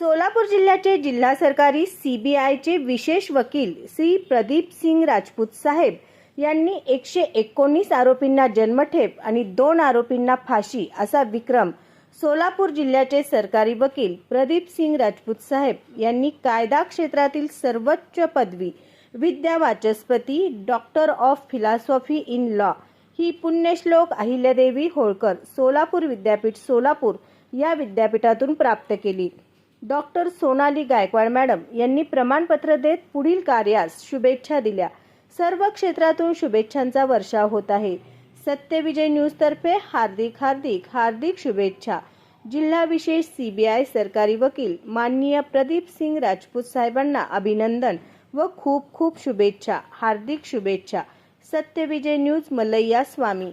सोलापूर जिल्ह्याचे जिल्हा सरकारी सीबीआयचे विशेष वकील श्री प्रदीप सिंग राजपूत साहेब यांनी एकशे एकोणीस आरोपींना जन्मठेप आणि दोन आरोपींना फाशी असा विक्रम सोलापूर जिल्ह्याचे सरकारी वकील प्रदीप सिंग राजपूत साहेब यांनी कायदा क्षेत्रातील सर्वोच्च पदवी विद्या वाचस्पती doctor of philosophy in law ही पुण्यश्लोक अहिल्यादेवी होळकर सोलापूर विद्यापीठ सोलापूर या विद्यापीठातून प्राप्त केली. डॉक्टर सोनाली गायकवाड मॅडम यांनी प्रमाणपत्र देत पुढील कार्यास शुभेच्छा दिल्या. सर्व क्षेत्रातून शुभेच्छांचा वर्षाव होत आहे. सत्यविजय न्यूजतर्फे हार्दिक हार्दिक हार्दिक शुभेच्छा. जिल्हा विशेष सीबीआय सरकारी वकील माननीय प्रदीप सिंग राजपूत साहेबांना अभिनंदन व खूप खूप शुभेच्छा. हार्दिक शुभेच्छा. Satyavijay news Mallayya Swami.